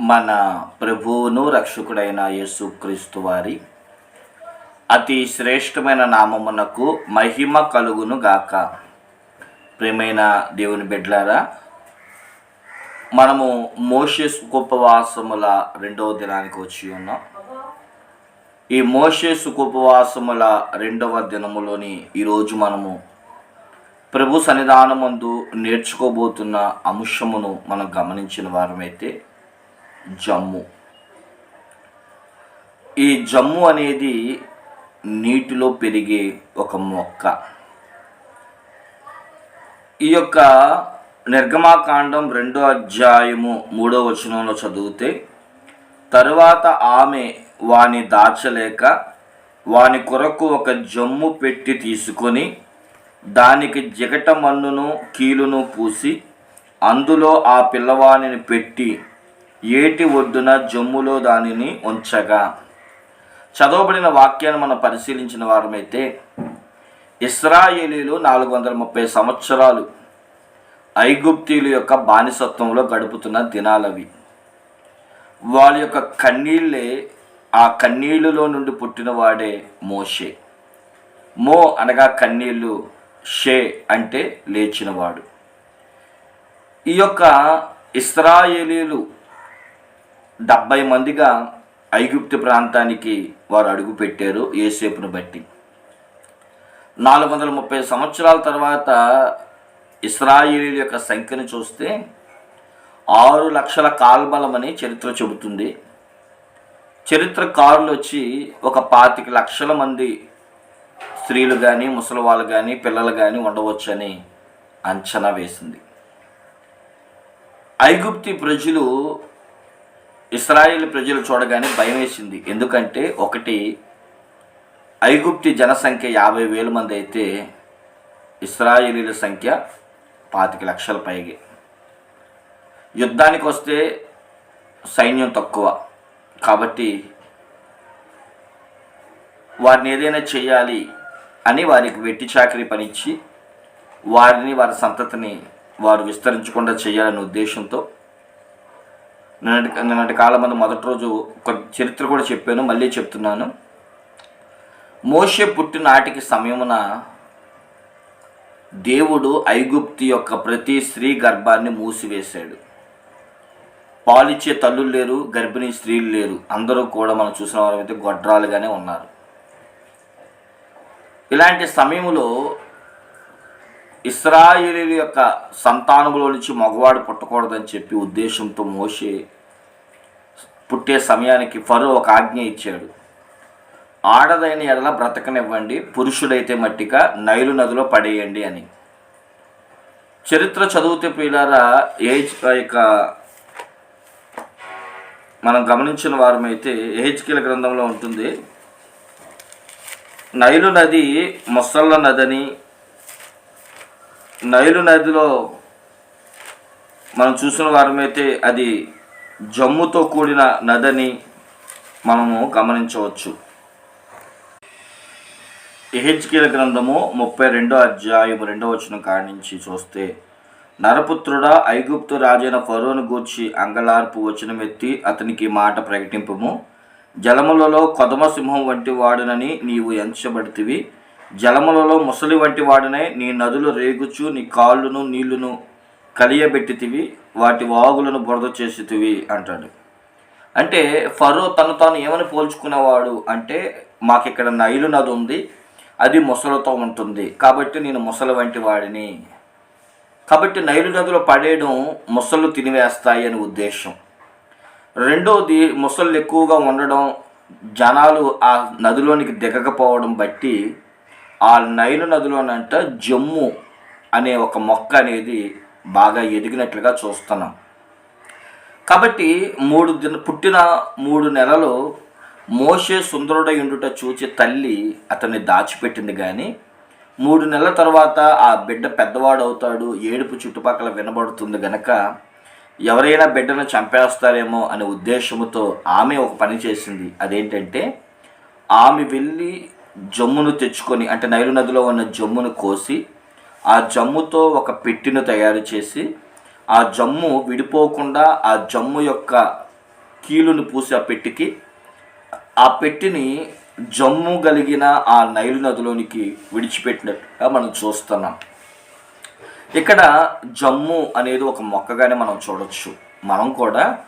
మన ప్రభువును రక్షకుడైన యేసుక్రీస్తు వారి అతి శ్రేష్టమైన నామమునకు మహిమ కలుగును గాక. ప్రేమైన దేవుని బిడ్డలారా మనము మోషే సుఖోపవాసముల రెండవ దినానికి వచ్చి ఉన్నాం. ఈ మోషే సుఖోపవాసముల రెండవ దినములోని ఈరోజు మనము ప్రభు సన్నిధానమందు నేర్చుకోబోతున్న అంశమును మనం గమనించిన వారమైతే జమ్ము. ఈ జమ్ము అనేది నీటిలో పెరిగే ఒక మొక్క. ఈ యొక్క నిర్గమాకాండం రెండో అధ్యాయము మూడో వచనంలో చదివితే తరువాత ఆమె వాని దాచలేక వాని కొరకు ఒక జమ్ము పెట్టి తీసుకొని దానికి జిగట మన్నును కీలును పూసి అందులో ఆ పిల్లవానిని పెట్టి ఏటి ఒడ్డున జమ్ములో దానిని ఉంచగా. చదవబడిన వాక్యాన్ని మనం పరిశీలించిన వారమైతే ఇస్రాయేలీలు నాలుగు వందల ముప్పై సంవత్సరాలు ఐగుప్తీయుల యొక్క బానిసత్వంలో గడుపుతున్న దినాలవి. వాళ్ళ యొక్క కన్నీళ్ళే ఆ కన్నీళ్ళలో నుండి పుట్టినవాడే మోషే. మో అనగా కన్నీళ్ళు షే అంటే లేచినవాడు. ఈ యొక్క ఇస్రాయేలీలు డెబ్బై మందిగా ఐగుప్తు ప్రాంతానికి వారు అడుగు పెట్టారు ఏసేపును బట్టి. నాలుగు వందల ముప్పై సంవత్సరాల తర్వాత ఇస్రాయిలీల యొక్క సంఖ్యను చూస్తే ఆరు లక్షల కాల్బలమని చరిత్ర చెబుతుంది. చరిత్రకారులు వచ్చి ఒక పాతిక లక్షల మంది స్త్రీలు కానీ ముసలి వాళ్ళు కానీ పిల్లలు కానీ ఉండవచ్చని అంచనా వేసింది. ఐగుప్తి ప్రజలు ఇస్రాయేల్ ప్రజలు చూడగానే భయం వేసింది. ఎందుకంటే ఒకటి ఐగుప్తి జనసంఖ్య యాభై వేల మంది అయితే ఇస్రాయేలీల సంఖ్య పాతిక లక్షల పైగే యుద్ధానికి వస్తే సైన్యం తక్కువ. కాబట్టి వారిని ఏదైనా చేయాలి అని వారికి వెట్టి చాకరీ పనిచ్చి వారిని వారి సంతతిని వారు విస్తరించకుండా చేయాలనే ఉద్దేశంతో నిన్నటి నిన్నటి కాలం మంది మొదటి రోజు ఒక చరిత్ర కూడా చెప్పాను మళ్ళీ చెప్తున్నాను. మోషే పుట్టినాటికి సమయమున దేవుడు ఐగుప్తి యొక్క ప్రతి స్త్రీ గర్భాన్ని మూసివేశాడు. పాలిచ్చే తల్లులు లేరు గర్భిణీ స్త్రీలు లేరు. అందరూ కూడా మనం చూసిన వారైతే గొడ్రాలుగానే ఉన్నారు. ఇలాంటి సమయంలో ఇస్రాయేలీల యొక్క సంతానములో నుంచి మగవాడు పుట్టకూడదని చెప్పి ఉద్దేశంతో మోసే పుట్టే సమయానికి ఫరో ఒక ఆజ్ఞ ఇచ్చాడు. ఆడదైన ఎడల బ్రతకనివ్వండి పురుషుడైతే మట్టిగా నైలు నదిలో పడేయండి అని. చరిత్ర చదివితే పిల్లారా ఏజ్ యొక్క మనం గమనించిన వారమైతే ఏహెచ్కేల గ్రంథంలో ఉంటుంది నైలు నది మొసళ్ళ నదని నైలు నదిలో మనం చూసిన వారమైతే అది జమ్ముతో కూడిన నదని మనము గమనించవచ్చు. ఎహెచ్కేల గ్రంథము ముప్పై రెండో అధ్యాయం రెండో వచనం కాడించి చూస్తే నరపుత్రుడా ఐగుప్తు రాజైన ఫరోను గూర్చి అంగలార్పు వచనమెత్తి అతనికి మాట ప్రకటింపము. జలములలో కొదమ సింహం వంటి వాడునని నీవు ఎంచబడితివి. జలములలో ముసలి వంటి వాడినై నీ నదులు రేగుచు నీ కాళ్ళును నీళ్ళును కలియబెట్టితివి. వాటి వాగులను బురద చేసితివి అంటాడు. అంటే ఫరో తను తాను ఏమని పోల్చుకునేవాడు అంటే మాకు ఇక్కడ నైలు నది ఉంది అది ముసలతో ఉంటుంది. కాబట్టి నేను ముసలి వంటి వాడిని. కాబట్టి నైలు నదిలో పడేయడం ముసళ్ళు తినివేస్తాయి అని ఉద్దేశం. రెండోది ముసళ్ళు ఎక్కువగా ఉండడం జనాలు ఆ నదిలోనికి దిగకపోవడం బట్టి ఆ నైలు నదిలోనంట జమ్ము అనే ఒక మొక్క అనేది బాగా ఎదిగినట్లుగా చూస్తున్నాం. కాబట్టి మూడు దిన పుట్టిన మూడు నెలలు మోషే సుందరుడై ఉండుట చూచి తల్లి అతన్ని దాచిపెట్టింది కానీ మూడు నెలల తర్వాత ఆ బిడ్డ పెద్దవాడు అవుతాడు ఏడుపు చుట్టుపక్కల వినబడుతుంది గనక ఎవరైనా బిడ్డను చంపేస్తారేమో అనే ఉద్దేశంతో ఆమె ఒక పని చేసింది. అదేంటంటే ఆమె వెళ్ళి జమ్మును తెచ్చుకొని అంటే నైలు నదిలో ఉన్న జమ్మును కోసి ఆ జమ్ముతో ఒక పెట్టిను తయారు చేసి ఆ జమ్ము విడిపోకుండా ఆ జమ్ము యొక్క కీలును పూసి ఆ పెట్టికి ఆ పెట్టిని జమ్ము కలిగిన ఆ నైలు నదిలోనికి విడిచిపెట్టినట్టుగా మనం చూస్తున్నాం. ఇక్కడ జమ్ము అనేది ఒక మొక్కగానే మనం చూడొచ్చు. మనం కూడా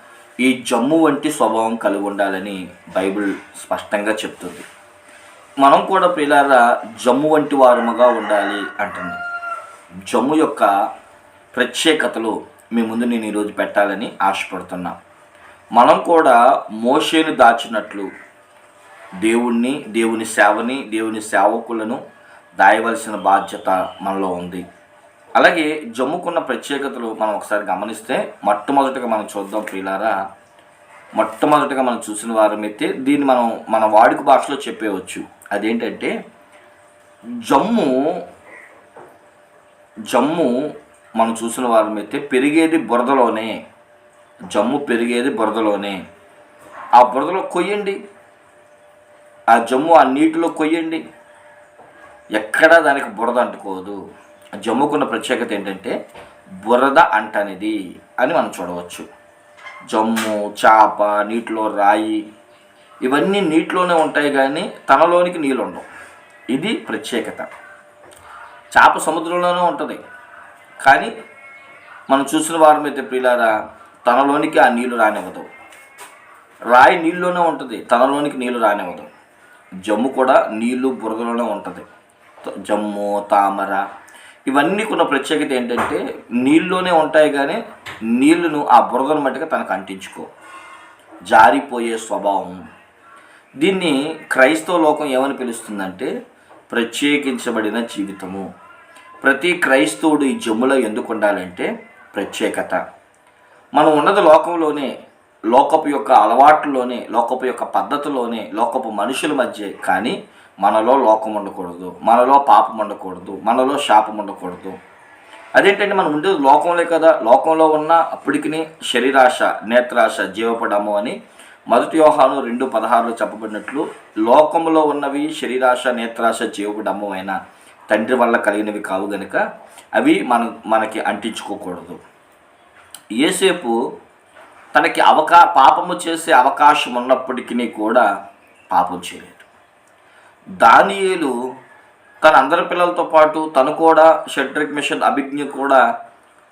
ఈ జమ్ము వంటి స్వభావం కలిగి ఉండాలని బైబిల్ స్పష్టంగా చెప్తుంది. మనం కూడా పిల్లారా జమ్ము వంటి వారముగా ఉండాలి అంటుంది. జమ్ము యొక్క ప్రత్యేకతలు మీ ముందు నేను ఈరోజు పెట్టాలని ఆశపడుతున్నా. మనం కూడా మోషేను దాచినట్లు దేవుణ్ణి దేవుని సేవని దేవుని సేవకులను దాయవలసిన బాధ్యత మనలో ఉంది. అలాగే జమ్ముకున్న ప్రత్యేకతలు మనం ఒకసారి గమనిస్తే మొట్టమొదటిగా మనం చూద్దాం ప్రియులారా. మొట్టమొదటిగా మనం చూసిన వారమైతే దీన్ని మనం మన వాడుక భాషలో చెప్పేవచ్చు. అదేంటంటే జమ్ము జమ్ము మనం చూసిన వారమైతే పెరిగేది బురదలోనే జమ్ము పెరిగేది బురదలోనే. ఆ బురదలో కొయ్యండి. ఆ జమ్ము ఆ నీటిలో కొయ్యండి. ఎక్కడా దానికి బురద అంటుకోదు. ఆ జమ్ముకున్న ప్రత్యేకత ఏంటంటే బురద అంటనిది అని మనం చూడవచ్చు. జమ్ము చేప నీటిలో రాయి ఇవన్నీ నీటిలోనే ఉంటాయి కానీ తనలోనికి నీళ్ళు ఉండవు ఇది ప్రత్యేకత. చేప సముద్రంలోనే ఉంటుంది. కానీ మనం చూసిన వారి మీద ప్రియులారా తనలోనికి ఆ నీళ్ళు రానివ్వదు. రాయి నీళ్ళలోనే ఉంటుంది. తనలోనికి నీళ్ళు రానివ్వదు. జమ్ము కూడా నీళ్ళు బురదలోనే ఉంటుంది. జమ్ము తామర ఇవన్నీ కొన్న ప్రత్యేకత ఏంటంటే నీళ్ళలోనే ఉంటాయి కానీ నీళ్ళను ఆ బురదను మట్టుగా తనకు అంటించుకో. జారిపోయే స్వభావం. దీన్ని క్రైస్తవ లోకం ఏమని పిలుస్తుందంటే ప్రత్యేకించబడిన జీవితము. ప్రతి క్రైస్తవుడు ఈ జమ్ములో ఎందుకు ఉండాలంటే ప్రత్యేకత. మనం ఉన్నది లోకంలోనే లోకపు యొక్క అలవాట్లోనే లోకపు యొక్క పద్ధతిలోనే లోకపు మనుషుల మధ్య కానీ మనలో లోకం ఉండకూడదు మనలో పాపం ఉండకూడదు మనలో శాపం ఉండకూడదు. అదేంటంటే మనం ఉండేది లోకంలో కదా లోకంలో ఉన్న అప్పటికి శరీరాశ నేత్రాశ జీవపడము అని మొదటి వ్యూహాను రెండు పదహారులో చెప్పబడినట్లు లోకంలో ఉన్నవి శరీరాశ నేత్రాశ జీవపడము అయిన తండ్రి వల్ల కలిగినవి కావు గనుక అవి మన మనకి అంటించుకోకూడదు. ఏసేపు తనకి అవకా పాపము చేసే అవకాశం ఉన్నప్పటికీ కూడా పాపం చేయలేదు. దానియేలు తన అందరి పిల్లలతో పాటు తను కూడా షడ్రిక్ మిషన్ అభిజ్ఞ కూడా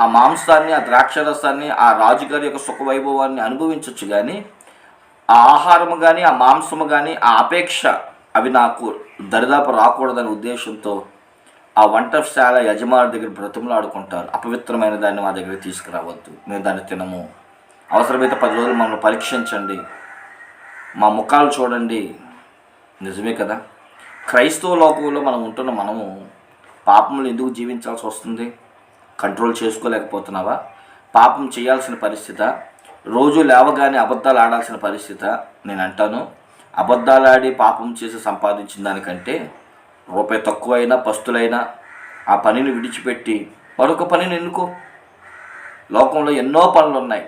ఆ మాంసాన్ని ఆ ద్రాక్షరసాన్ని ఆ రాజుగారి యొక్క సుఖవైభవాన్ని అనుభవించవచ్చు కానీ ఆ ఆహారము కానీ ఆ మాంసము కానీ ఆ అపేక్ష అవి నాకు దరిదాపు రాకూడదనే ఉద్దేశంతో ఆ వంటశాల యజమాని దగ్గర బ్రతుములాడుకుంటారు. అపవిత్రమైన దాన్ని మా దగ్గర తీసుకురావద్దు. మేము దాన్ని తినము. అవసరమైతే పది రోజులు మమ్మల్ని పరీక్షించండి. మా ముఖాలు చూడండి. నిజమే కదా? క్రైస్తవ లోకంలో మనం ఉంటున్న మనము పాపములు ఎందుకు జీవించాల్సి వస్తుంది? కంట్రోల్ చేసుకోలేకపోతున్నావా? పాపం చేయాల్సిన పరిస్థితి రోజు లేవగానే అబద్ధాలు ఆడాల్సిన పరిస్థితి నేను అంటాను అబద్ధాలు ఆడి పాపం చేసి సంపాదించిన దానికంటే రూపాయి తక్కువైనా పస్తులైనా ఆ పనిని విడిచిపెట్టి మరొక పనిని ఎన్నుకో లోకంలో ఎన్నో పనులు ఉన్నాయి.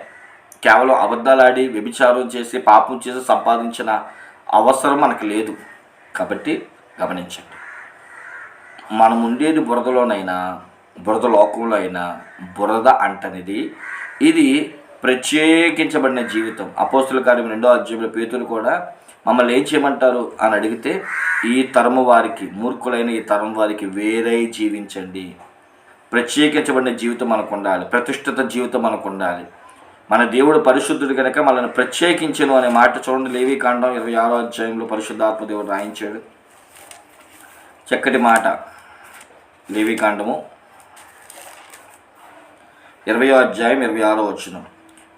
కేవలం అబద్ధాలాడి వ్యభిచారం చేసి పాపం చేసి సంపాదించిన అవసరం మనకు లేదు. కాబట్టి గమనించండి. మనం ఉండేది బురదలోనైనా బురద లోకంలో అయినా బురద అంటనిది. ఇది ప్రత్యేకించబడిన జీవితం. అపోస్తుల కార్యం రెండో అధ్యాయంలో పేతులు కూడా మమ్మల్ని ఏం చేయమంటారు అని అడిగితే ఈ తరము వారికి మూర్ఖులైన ఈ తరం వారికి వేరే జీవించండి. ప్రత్యేకించబడిన జీవితం మనకు ఉండాలి. ప్రతిష్ఠిత జీవితం మనకు ఉండాలి. మన దేవుడు పరిశుద్ధుడు కనుక మనల్ని ప్రత్యేకించను అనే మాట చూడండి. లేవి కాండం ఇరవై ఆరో అధ్యాయంలో పరిశుద్ధాత్మ దేవుడు రాయించాడు. చక్కటి మాట. లేవి కాండము ఇరవయో అధ్యాయం ఇరవై ఆరో వచ్చిన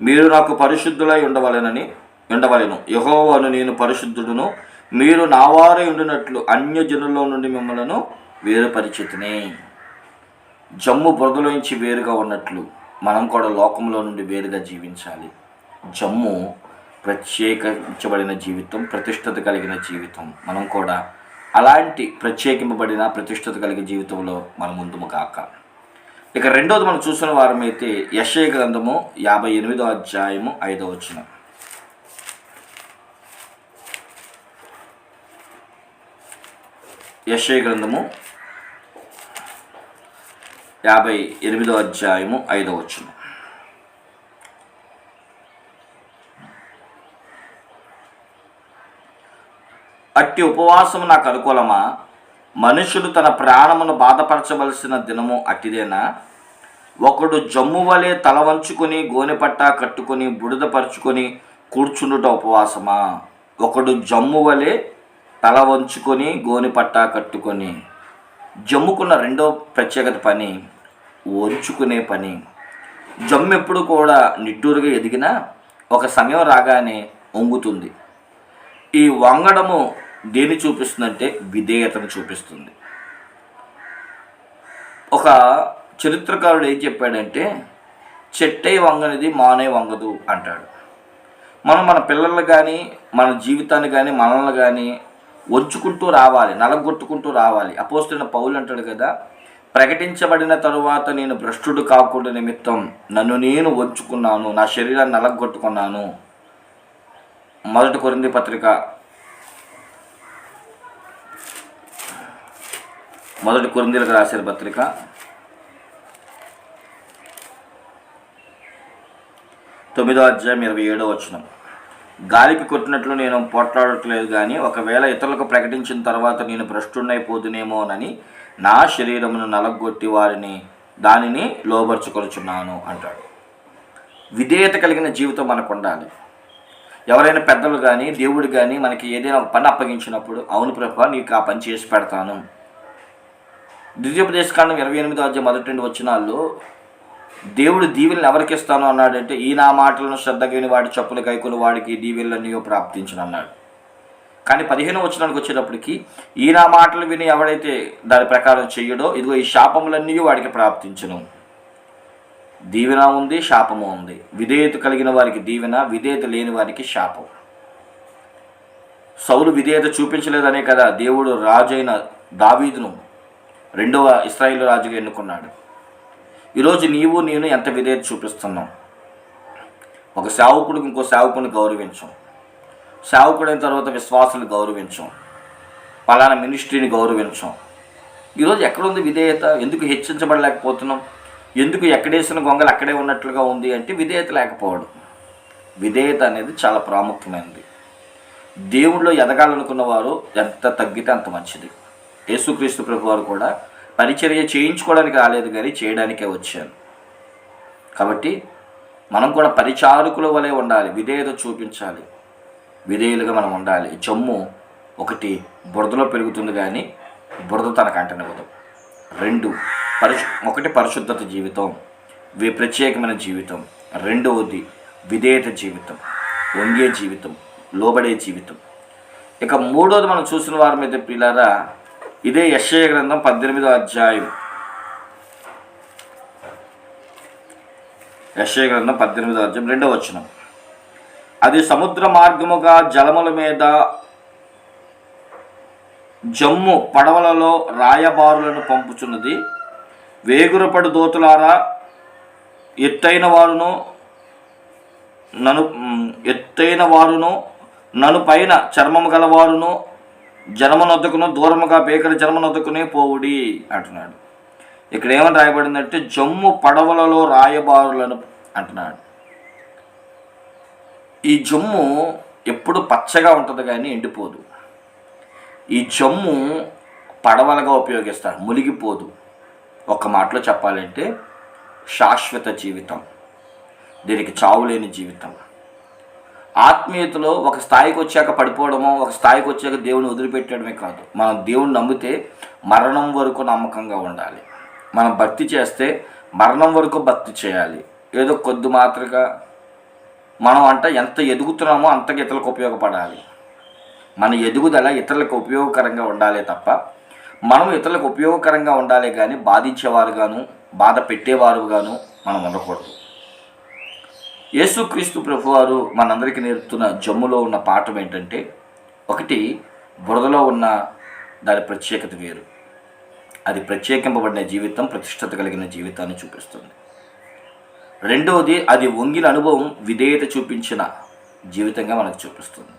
మీరు నాకు పరిశుద్ధులై ఉండవలెనని ఉండవలెను. యహోవను నేను పరిశుద్ధుడును. మీరు నావారై ఉండినట్లు అన్యజనుల్లో నుండి మిమ్మలను వేరుపరిచితిని. జమ్ము బురదలోంచి వేరుగా ఉన్నట్లు. మనం కూడా లోకంలో నుండి వేరుగా జీవించాలి. జమ్ము ప్రత్యేకించబడిన జీవితం ప్రతిష్టత కలిగిన జీవితం. మనం కూడా అలాంటి ప్రత్యేకింపబడిన ప్రతిష్టత కలిగిన జీవితంలో మనం ముందుము కాక. ఇక రెండోది మనం చూసిన వారం అయితే యశయ గ్రంథము యాభై ఎనిమిదో అధ్యాయము ఐదో వచ్చిన యశయ గ్రంథము యాభై ఎనిమిదో అధ్యాయము ఐదో వచ్చిన అట్టి ఉపవాసము నాకు అనుకూలమా? మనుషుడు తన ప్రాణమును బాధపరచవలసిన దినము అట్టిదేనా ఒకడు జమ్ము వలె తల వంచుకొని గోనెపట్ట కట్టుకొని బుడిదపరుచుకొని కూర్చుండుట ఉపవాసమా? ఒకడు జమ్ము వలె తల వంచుకొని గోనెపట్ట కట్టుకొని. జమ్ముకున్న రెండో ప్రత్యేకత పని ఒంచుకునే పని. జమ్ము ఎప్పుడు కూడా నిట్టూరుగా ఎదిగినా ఒక సమయం రాగానే వంగుతుంది. ఈ వంగడము దేని చూపిస్తుందంటే విధేయతను చూపిస్తుంది. ఒక చరిత్రకారుడు ఏం చెప్పాడంటే చెట్టై వంగనిది మానే వంగదు అంటాడు. మనం మన పిల్లలు కానీ మన జీవితాన్ని కానీ మనల్ని కానీ వంచుకుంటూ రావాలి నలగొట్టుకుంటూ రావాలి. అపోస్తున్న పౌలు అంటాడు కదా ప్రకటించబడిన తరువాత నేను భ్రష్టుడు కాకుండా నిమిత్తం నన్ను నేను వంచుకున్నాను నా శరీరాన్ని నలగొట్టుకున్నాను. మొదటి కొరింది పత్రిక మొదటి కొరిందీలకు రాసిన పత్రిక తొమ్మిదో అధ్యాయం ఇరవై ఏడో వచ్చినాం గాలికి కొట్టినట్లు నేను పోట్లాడట్లేదు కానీ ఒకవేళ ఇతరులకు ప్రకటించిన తర్వాత నేను భ్రష్టున్నైపోదునేమోనని నా శరీరమును నలగొట్టి వారిని దానిని లోబర్చుకొనుచున్నాను అంటాడు. విధేయత కలిగిన జీవితం మనకు ఉండాలి ఎవరైనా పెద్దలు కానీ దేవుడు కానీ మనకి ఏదైనా ఒక పని అప్పగించినప్పుడు అవును ప్రభా నీకు ఆ పని చేసి పెడతాను. ద్వితీయోపదేశకాండం ఇరవై ఎనిమిదో అధ్యాయ మొదటి రెండు వచ్చినాల్లో దేవుడు దీవెలను ఎవరికి ఇస్తాను అన్నాడంటే ఈ నా మాటలను విని వాడి చెప్పులు కైకులు వాడికి దీవెలన్నీ ప్రాప్తించను అన్నాడు. కానీ పదిహేను వచ్చినానికి వచ్చేటప్పటికి ఈ నా మాటలు విని ఎవడైతే దాని ప్రకారం చెయ్యడో ఇదిగో ఈ శాపములన్నీ వాడికి ప్రాప్తించను. దీవెన ఉంది శాపము ఉంది. విధేయత కలిగిన వారికి దీవెన విధేయత లేని వారికి శాపం. సౌలు విధేయత చూపించలేదనే కదా దేవుడు రాజైన దావీదును రెండవ ఇస్రాయిల్ రాజుగా ఎన్నుకున్నాడు. ఈరోజు నీవు నేను ఎంత విధేయత చూపిస్తున్నాం? ఒక సేవకుడికి ఇంకో సేవకుని గౌరవించం. సేవకుడైన తర్వాత విశ్వాసుని గౌరవించం. పలానా మినిస్ట్రీని గౌరవించం. ఈరోజు ఎక్కడుంది విధేయత? ఎందుకు హెచ్చించబడలేకపోతున్నాం? ఎందుకు ఎక్కడేసిన గొంగలు అక్కడే ఉన్నట్లుగా ఉంది అంటే విధేయత లేకపోవడం. విధేయత అనేది చాలా ప్రాముఖ్యమైనది. దేవుడిలో ఎదగాలనుకున్న వారు ఎంత తగ్గితే అంత మంచిది. యేసుక్రీస్తు ప్రభు వారు కూడా పరిచర్య చేయించుకోవడానికి రాలేదు కానీ చేయడానికే వచ్చాను. కాబట్టి మనం కూడా పరిచారకుల వలె ఉండాలి. విధేయత చూపించాలి. విధేయులుగా మనం ఉండాలి. జమ్ము ఒకటి బురదలో పెరుగుతుంది కానీ బురద తనకు అంటనివ్వదు రెండు పరిశు ఒకటి పరిశుద్ధత జీవితం వి ప్రత్యేకమైన జీవితం. రెండవది విధేయత జీవితం వంగే జీవితం లోబడే జీవితం. ఇక మూడోది మనం చూసిన వారి మీద పిల్లరా ఇదే యశ్య గ్రంథం పద్దెనిమిదో అధ్యాయం. యశ్య గ్రంథం పద్దెనిమిదో అధ్యాయం రెండో వచనం. అది సముద్ర మార్గముగా జలముల మీద జమ్ము పడవలలో రాయబారులను పంపుచున్నది. వేగురపడు దోతులారా ఎత్తైన వారును నను ఎత్తైన వారును నను పైన చర్మము గలవారును జన్మనొద్దుకును దూరముగా బేకరి జన్మనొద్దుకునే పోవుడి అంటున్నాడు. ఇక్కడ ఏమని రాయబడిందంటే జమ్ము పడవలలో రాయబారులను అంటున్నాడు. ఈ జమ్ము ఎప్పుడు పచ్చగా ఉంటుంది కానీ ఎండిపోదు. ఈ జమ్ము పడవలుగా ఉపయోగిస్తారు మునిగిపోదు. ఒక మాటలో చెప్పాలంటే శాశ్వత జీవితం. దీనికి చావులేని జీవితం. ఆత్మీయతలో ఒక స్థాయికి వచ్చాక పడిపోవడమో ఒక స్థాయికి వచ్చాక దేవుని వదిలిపెట్టడమే కాదు. మనం దేవుని నమ్మితే మరణం వరకు నమ్మకంగా ఉండాలి. మనం భక్తి చేస్తే మరణం వరకు భక్తి చేయాలి. ఏదో కొద్ది మాత్రగా మనం అంట ఎంత ఎదుగుతున్నామో అంతగా ఇతరులకు ఉపయోగపడాలి. మన ఎదుగుదల ఇతరులకు ఉపయోగకరంగా ఉండాలి తప్ప మనం ఇతరులకు ఉపయోగకరంగా ఉండాలి కానీ బాధించేవారుగాను బాధ పెట్టేవారుగాను మనం ఉండకూడదు. యేసుక్రీస్తు ప్రభువారు మనందరికీ నేర్పుతున్న జమ్ములో ఉన్న పాఠం ఏంటంటే ఒకటి బురదలో ఉన్న దాని ప్రత్యేకత వేరు. అది ప్రత్యేకింపబడిన జీవితం ప్రతిష్టత కలిగిన జీవితాన్ని చూపిస్తుంది. రెండవది అది వంగిన అనుభవం విధేయత చూపించిన జీవితంగా మనకు చూపిస్తుంది.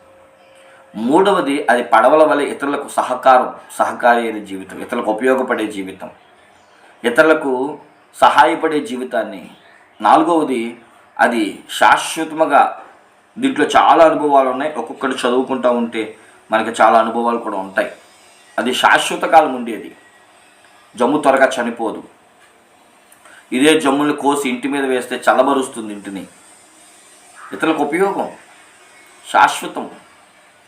మూడవది అది పడవల వల్ల ఇతరులకు సహకారం సహకారి అయిన జీవితం ఇతరులకు ఉపయోగపడే జీవితం ఇతరులకు సహాయపడే జీవితాన్ని. నాలుగవది అది శాశ్వతముగా దీంట్లో చాలా అనుభవాలు ఉన్నాయి. ఒక్కొక్కటి చదువుకుంటూ ఉంటే మనకి చాలా అనుభవాలు కూడా ఉంటాయి. అది శాశ్వత కాలం ఉండేది జమ్ము త్వరగా చనిపోదు. ఇదే జమ్ముని కోసి ఇంటి మీద వేస్తే చల్లబరుస్తుంది ఇంటిని. ఇతరులకు ఉపయోగం. శాశ్వతం.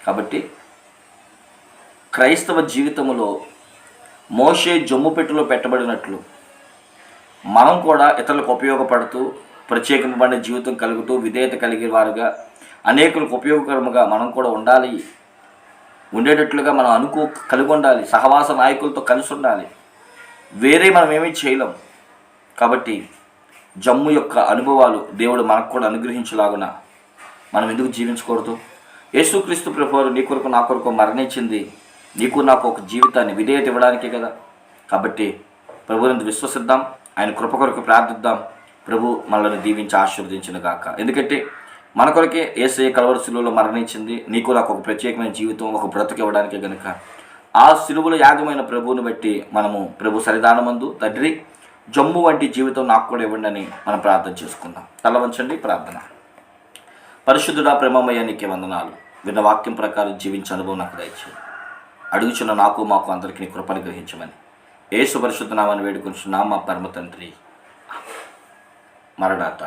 కాబట్టి క్రైస్తవ జీవితంలో మోషే జమ్ము పెట్టెలో పెట్టబడినట్లు మనం కూడా ఇతరులకు ఉపయోగపడుతూ ప్రత్యేకమైన జీవితం కలుగుతూ విధేయత కలిగే వారుగా అనేకులకు ఉపయోగకరముగా మనం కూడా ఉండాలి. ఉండేటట్లుగా మనం అనుకో కలిగి ఉండాలి సహవాస నాయకులతో కలిసి ఉండాలి వేరే మనం ఏమీ చేయలేం. కాబట్టి జమ్ము యొక్క అనుభవాలు దేవుడు మనకు కూడా అనుగ్రహించలాగున మనం ఎందుకు జీవించకూడదు? యేసుక్రీస్తు ప్రభువారు నీ కొరకు నా కొరకు మరణించింది. నీకు నాకు ఒక జీవితాన్ని విధేయత ఇవ్వడానికే కదా. కాబట్టి ప్రభువుని విశ్వసిద్దాం. ఆయన కృప కొరకు ప్రార్థిద్దాం. ప్రభు మనల్ని దీవించి ఆశీర్వదించిన గాక. ఎందుకంటే మన కొరకే ఏసఐ కలవర శిలువలో మరణించింది. నీకు నాకు ఒక ప్రత్యేకమైన జీవితం ఒక బ్రతుకు ఇవ్వడానికే గనుక. ఆ శిలువలో యాగమైన ప్రభువుని బట్టి మనము ప్రభు సరిదానమందు తండ్రి జమ్ము వంటి జీవితం నాకు కూడా ఇవ్వండి అని మనం ప్రార్థన చేసుకుందాం. తల వంచండి ప్రార్థన. పరిశుద్ధుడా ప్రేమమయ్య నీకే వందనాలు. విన్న వాక్యం ప్రకారం జీవించే అనుభవం నాకు దయచేయండి. అడుగుచున్న నాకు మాకు అందరికీ నీ కృపను గ్రహించమని. ఏసు పరిశుద్ధ నామాన్ని వేడుకొంచున్నాం మా పరమ తండ్రి. మరణాత